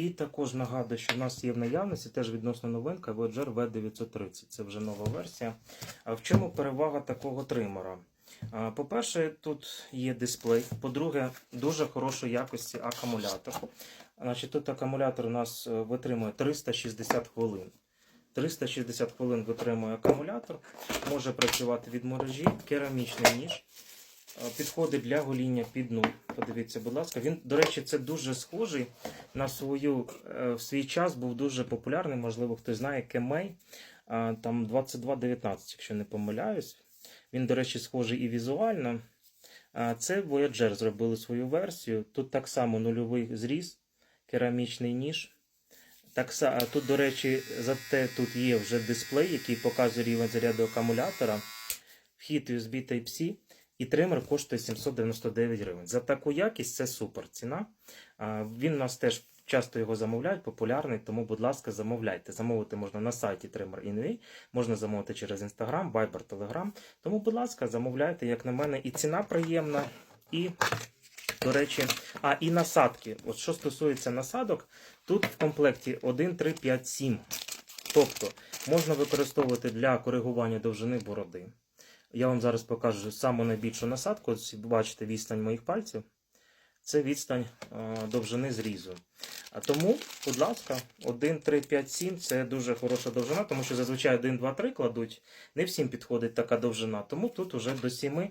І також нагадую, що в нас є в наявності теж відносно новинка Voyager V930. Це вже нова версія. А в чому перевага такого тримера? По-перше, тут є дисплей. По-друге, дуже хорошої якості акумулятор. Значить, тут акумулятор у нас е, витримує 360 хвилин. 360 хвилин витримує акумулятор, може працювати від мережі, керамічний ніж. Е, Підходить для гоління під нуль. Подивіться, будь ласка. Він, до речі, це дуже схожий на свою е, в свій час був дуже популярний. Можливо, хтось знає Кемей. а, Там 2219, якщо не помиляюсь. Він, до речі, схожий і візуально. Це Voyager зробили свою версію. Тут так само нульовий зріз, керамічний ніж. Так, тут, до речі, зате тут є вже дисплей, який показує рівень заряду акумулятора, вхід USB Type-C, і тример коштує 799 гривень. За таку якість це супер ціна. Він у нас теж часто його замовляють, популярний, тому, будь ласка, замовляйте. Замовити можна на сайті Trimmer.in.ua, можна замовити через Instagram, Viber, Telegram. Тому, будь ласка, замовляйте, як на мене, і ціна приємна, і. До речі, а і насадки. От що стосується насадок, тут в комплекті 1, 3, 5, 7. Тобто можна використовувати для коригування довжини бороди. Я вам зараз покажу саму найбільшу насадку. Ось бачите відстань моїх пальців. Це відстань довжини зрізу. А тому, будь ласка, 1, 3, 5, 7 це дуже хороша довжина, тому що зазвичай 1, 2, 3 кладуть. Не всім підходить така довжина, тому тут уже до 7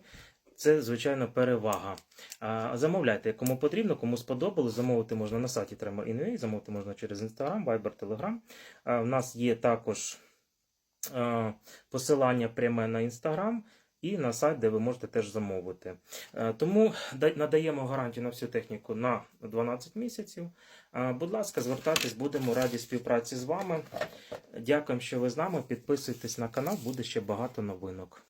це, звичайно, перевага. А, Замовляйте, кому потрібно, кому сподобалось. Замовити можна на сайті Tremor.in.ua, замовити можна через Instagram, Viber, Telegram. А, У нас є також посилання пряме на інстаграм. і на сайт, де ви можете теж замовити. Е, Тому надаємо гарантію на всю техніку на 12 місяців. Е, Будь ласка, звертайтесь, будемо раді співпраці з вами. Дякуємо, що ви з нами. Підписуйтесь на канал, буде ще багато новинок.